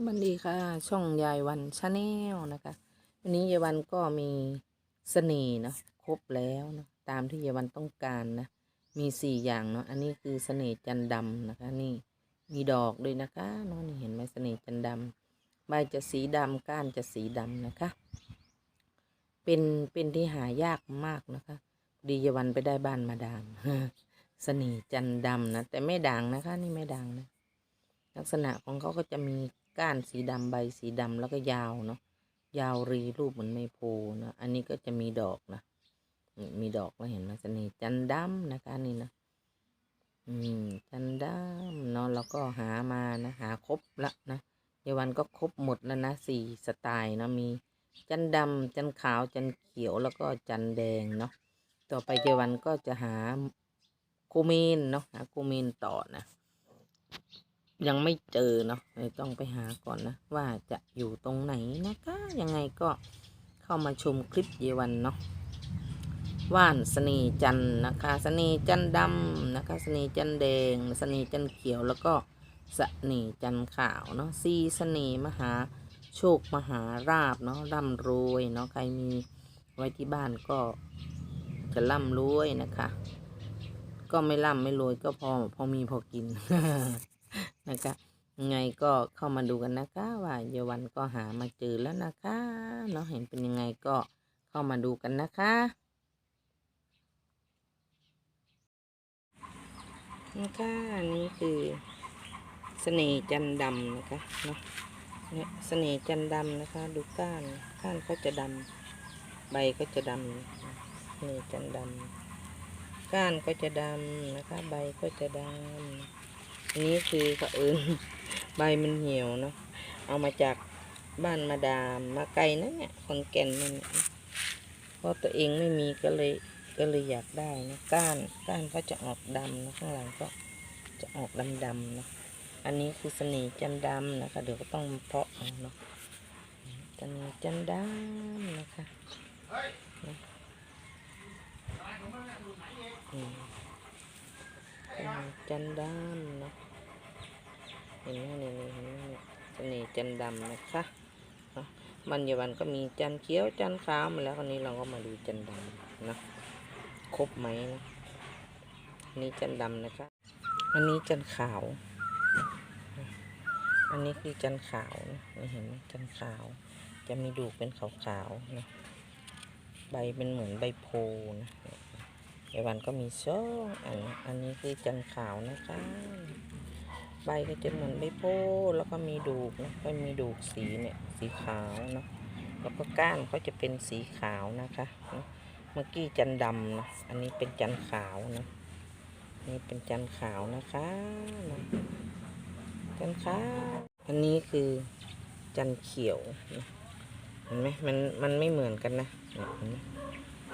สวัสดีค่ะ ช่องยายวันชาแนลนะคะ วันนี้ยายวันก็มีเสน่ห์เนาะครบแล้วเนาะตามที่ยายวันต้องการนะ มีสี่อย่างเนาะอันนี้คือเสน่ห์จันทร์ดำนะคะ นี่มีดอกด้วยนะคะเนาะนี่เห็นไหมเสน่ห์จันทร์ดำใบจะสีดำก้านจะสีดำนะคะ เป็นเป็นที่หายากมากนะคะดียายวันไปได้บ้านมาดามเสน่ห์จันทร์ดำนะแต่ไม่ด่างนะคะ นี่ไม่ด่างนะลักษณะของเขาก็จะมี ก้านสีดำใบสีดำแล้วก็ยาวเนาะยาวรีรูปเหมือนไมโพนะอันนี้ก็จะมีดอกนะมีดอกแล้วเห็นไหมเสน่จันดำนะคะนี่นะอืมจันดำเนาะแล้วก็หามานะหาครบละนะเยาวันก็ครบหมดแล้วนะสี่สไตล์นะมีจันดำจันขาวจันเขียวแล้วก็จันแดงเนาะต่อไปเยาวันก็จะหาโคเมนเนาะหาโคเมนต่อนะ ยังไม่เจอเนาะเลยต้องไปหาก่อนนะ ว่าจะอยู่ตรงไหนนะคะยังไงก็เข้ามาชมคลิปเยวันเนาะว่านสนีจันนะคะสนีจันดำนะคะสนีจันแดงสนีจันเขียวแล้วก็สนีจันขาวเนาะซีสนีมหาโชคมหาราบเนาะร่ำรวยเนาะใครมีไว้ที่บ้านก็จะร่ำรวยนะคะ ก็ไม่ร่ำไม่รวยก็พอพอมีพอกิน นะคะไงก็เข้ามาดูกันนะคะ ว่าเยาวันก็หามาเจอแล้วนะคะเนาะเห็นเป็นยังไงก็เข้ามาดูกันนะคะนะคะอันนี้คือเสน่ห์จันดำนะคะเนาะเนี่ยเสน่ห์จันดำนะคะ ดูก้านก้านก็จะดำใบก็จะดำเสน่ห์จันดำก้านก็จะดำนะคะ ใบก็จะดำ นี้คือเผอิญใบมันเหี่ยวเนาะเอามาจากบ้านมาดามมาไกลนะเนี่ยคอนแก่นนั่นเนี่ยเพราะตัวเองไม่มีก็เลยก็เลยอยากได้นะก้านก้านก็จะออกดำนะข้างหลังก็จะออกดำดำๆนะอันนี้คือเสน่ห์จันดำนะคะเดี๋ยวก็ต้องเพาะเนาะเสน่ห์จันดำนะคะจันดำนะ ห็นไหมนี่นี่เห็นไหมเนี่ยเสน่ห์จันดำนะคะเนาะมันยาวันก็มีจันเขียวจันขาวมาแล้ววันนี้เราก็มาดูจันดำนะครบไหมนะอันนี้จันดำนะคะ อันนี้จันขาว อันนี้คือจันขาวนะเห็นไหมจันขาว จะมีดูกเป็นขาวๆนะใบเป็นเหมือนใบโพนะไอวันก็มีสองอันอันนี้คือจันขาวนะคะ ใบก็จะเหมือนใบโพแล้วก็มีดูกนะก็มีดูกสีเนี่ยสีขาวเนาะแล้วก็ก้านก็จะเป็นสีขาวนะคะ เมื่อกี้จันดำนะอันนี้เป็นจันขาวนะนี่เป็นจันขาวนะคะนะจันขาวอันนี้คือจันเขียวนะเห็นไหมมันมันไม่เหมือนกันนะ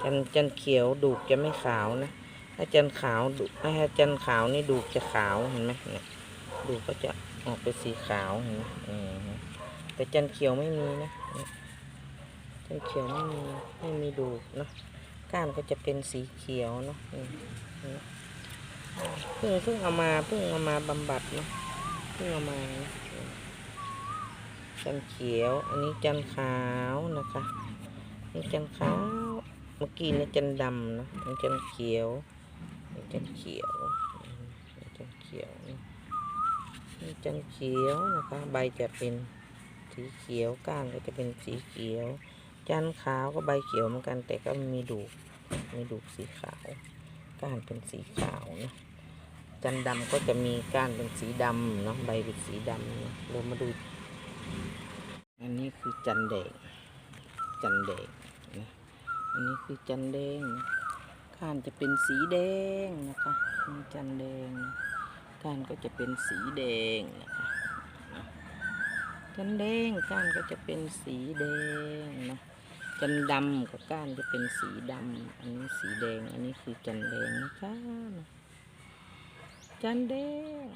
จันจันเขียวดูกจะไม่ขาวนะถ้าจันขาวดูถ้าจันขาวนี่ดูกจะขาวเห็นไหมเนี่ย ดูก็จะออกเป็นสีขาวนี่แต่จันเขียวไม่มีนะจันเขียวไม่มีไม่มีดูเนาะก้านก็จะเป็นสีเขียวเนาะเพิ่งเพิ่งเอามาเพิ่งเอามาบำบัดเนาะเพิ่งเอามานะจันเขียว อันนี้จันขาวนะคะนี่จันขาวเมื่อกี้นี่จันดำนะนี่จันเขียวนี่จันเขียวอืมนี่จันเขียวนี่ จันเขียวนะคะ ใบจะเป็นสีเขียวก้านก็จะเป็นสีเขียว จันขาวก็ใบเขียวเหมือนกัน แต่ก็มีดูกมีดูกสีขาว ก้านเป็นสีขาวนะจันดำก็จะมีก้านเป็นสีดำเนาะใบเป็นสีดำเนาะเรามาดู อันนี้คือจันแดงจันแดงนะอันนี้คือจันแดงก้านจะเป็นสีแดงนะคะจันแดง ก้านก็จะเป็นสีแดงนะคะจันแดงก้านก็จะเป็นสีแดงนะจันดำกับก้านจะเป็นสีดำอันนี้สีแดงอันนี้คือจันแดงนะคะจันแดง